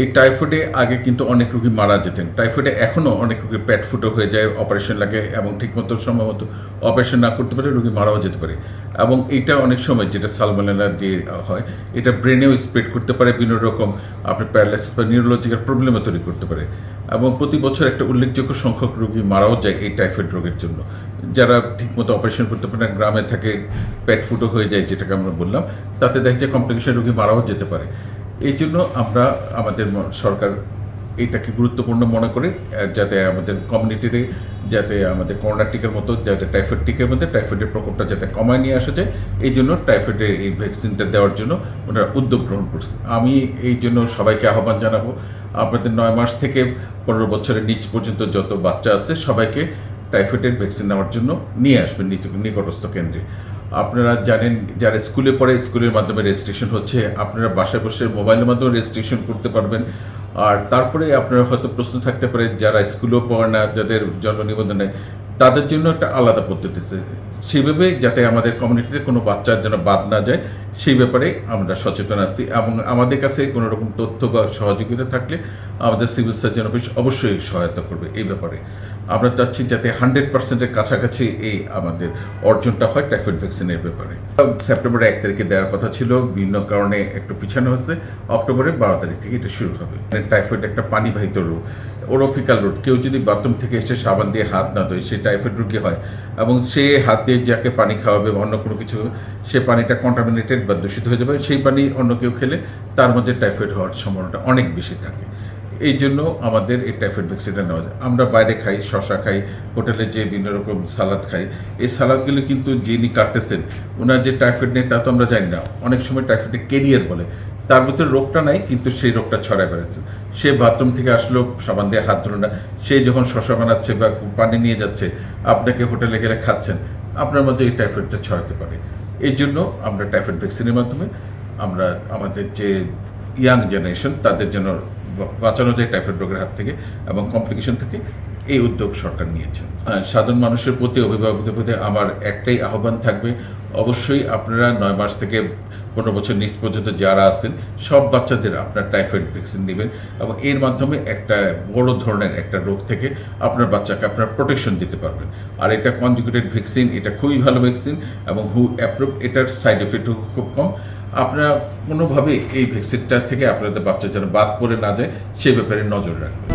এই টাইফয়েডে আগে কিন্তু অনেক রোগী মারা যেতেন। টাইফয়েডে এখনও অনেক রোগী পেট ফুটো হয়ে যায় অপারেশন লাগে এবং ঠিকমতো সময় মতো অপারেশন না করতে পারে রোগী মারাও যেতে পারে। এবং এটা অনেক সময় যেটা সালমালেনা দিয়ে হয়, এটা ব্রেনেও স্প্রেড করতে পারে বিভিন্ন রকম, আপনার প্যারালাইসিস বা নিউরোলজিক্যাল প্রবলেমও তৈরি করতে পারে। এবং প্রতি বছর একটা উল্লেখযোগ্য সংখ্যক রোগী মারাও যায় এই টাইফয়েড রোগের জন্য। যারা ঠিকমতো অপারেশন করতে পারে না, গ্রামে থাকে, পেট ফুটো হয়ে যায়, যেটাকে আমরা বললাম, তাতে দেখা যায় কমপ্লিকেশন রোগী মারাও যেতে পারে। এই জন্য আমরা আমাদের সরকার এটাকে গুরুত্বপূর্ণ মনে করে যাতে আমাদের কমিউনিটিতে যাতে আমাদের করোনা টিকার মতো, যাতে টাইফয়েড টিকার মধ্যে টাইফয়েডের প্রকোপটা যাতে কমায় নিয়ে আসা যায়, এই জন্য টাইফয়েডের এই ভ্যাকসিনটা দেওয়ার জন্য ওনারা উদ্যোগ গ্রহণ করছে। আমি এই জন্য সবাইকে আহ্বান জানাব, আপনাদের নয় মাস থেকে পনেরো বছরের নিচ পর্যন্ত যত বাচ্চা আছে, সবাইকে টাইফয়েডের ভ্যাকসিন নেওয়ার জন্য নিয়ে আসবেন নিকটস্থ কেন্দ্রে। আপনারা জানেন, যারা স্কুলে পড়ে, স্কুলের মাধ্যমে রেজিস্ট্রেশন হচ্ছে, আপনারা বাসায় বসে মোবাইলের মাধ্যমে রেজিস্ট্রেশন করতে পারবেন। আর তারপরে আপনারা হয়তো প্রশ্ন থাকতে পারে, যারা স্কুলেও পড়ে না, যাদের জন্ম নিবন্ধন তাদের জন্য একটা আলাদা পদ্ধতি আছে। সেইভাবে যাতে আমাদের কমিউনিটিতে কোনো বাচ্চার যেন বাদ না যায়, সেই ব্যাপারে আমরা সচেতন আছি। এবং আমাদের কাছে কোনো রকম তথ্য বা সহযোগিতা থাকলে আমাদের সিভিল সার্জন অফিস অবশ্যই সহায়তা করবে এই ব্যাপারে। আমরা চাচ্ছি যাতে হান্ড্রেড পার্সেন্টের কাছাকাছি এই আমাদের অর্জনটা হয় টাইফয়েড ভ্যাকসিনের ব্যাপারে। সেপ্টেম্বর এক তারিখে দেওয়ার কথা ছিল, বিভিন্ন কারণে একটু পিছানো হয়েছে অক্টোবরের বারো তারিখ থেকে এটা শুরু হবে। টাইফয়েড একটা পানিবাহিত রোগ ওরোফিক্যাল রোগ। কেউ যদি বাথরুম থেকে এসে সাবান দিয়ে হাত না ধোয়, সে টাইফয়েড রোগী হয় এবং সে হাত দিয়ে যাকে পানি খাওয়াবে বা অন্য কোনো কিছু, সে পানিটা কন্টামিনেটেড বা দূষিত হয়ে যাবে, সেই পানি অন্য কেউ খেলে তার মধ্যে টাইফয়েড হওয়ার সম্ভাবনাটা অনেক বেশি থাকে। এই জন্য আমাদের এই টাইফয়েড ভ্যাকসিনটা নেওয়া যায়। আমরা বাইরে খাই শশা খাই, হোটেলে যে বিভিন্ন রকম সালাদ খাই। এই সালাদগুলো কিন্তু যিনি কাটতেছেন ওনার যে টাইফয়েড নেই তা তো আমরা জানি না। অনেক সময় টাইফয়েডের কেরিয়ার বলে। তার ভিতরে রোগটা নাই, কিন্তু সেই রোগটা ছড়ায় বেড়াচ্ছে। সে বাথরুম থেকে আসলো, সাবান দিয়ে হাত ধরো না। সে যখন শশা বানাচ্ছে বা পানি নিয়ে যাচ্ছে, আপনাকে হোটেলে গেলে খাচ্ছেন। আপনার মধ্যে এই টাইফয়েডটা ছড়াতে পারে। এই জন্য আমরা টাইফয়েড ভ্যাকসিনের মাধ্যমে আমরা আমাদের যে ইয়াং জেনারেশন তাদের জন্য বাঁচানো যায় টাইফয়েড রোগের হাত থেকে এবং কমপ্লিকেশন থেকে। এই উদ্যোগ সরকার নিয়েছেন। হ্যাঁ, সাধারণ মানুষের প্রতি অভিভাবকদের প্রতি আমার একটাই আহ্বান থাকবে অবশ্যই আপনারা নয় মাস থেকে পনেরো বছর নিচ পর্যন্ত যারা আছেন সব বাচ্চাদের আপনার টাইফয়েড ভ্যাকসিন নেবেন এবং এর মাধ্যমে একটা বড় ধরনের একটা রোগ থেকে আপনার বাচ্চাকে আপনার প্রোটেকশন দিতে পারবেন। আর এটা কনজুগেটেড ভ্যাকসিন এটা খুবই ভালো ভ্যাকসিন এবং হু অ্যাপ্রুভ এটার সাইড এফেক্টও খুব কম। আপনারা কোনোভাবে এই ভ্যাকসিনটা থেকে আপনাদের বাচ্চা যেন বাদ পড়ে না যায় সে ব্যাপারে নজর রাখবেন।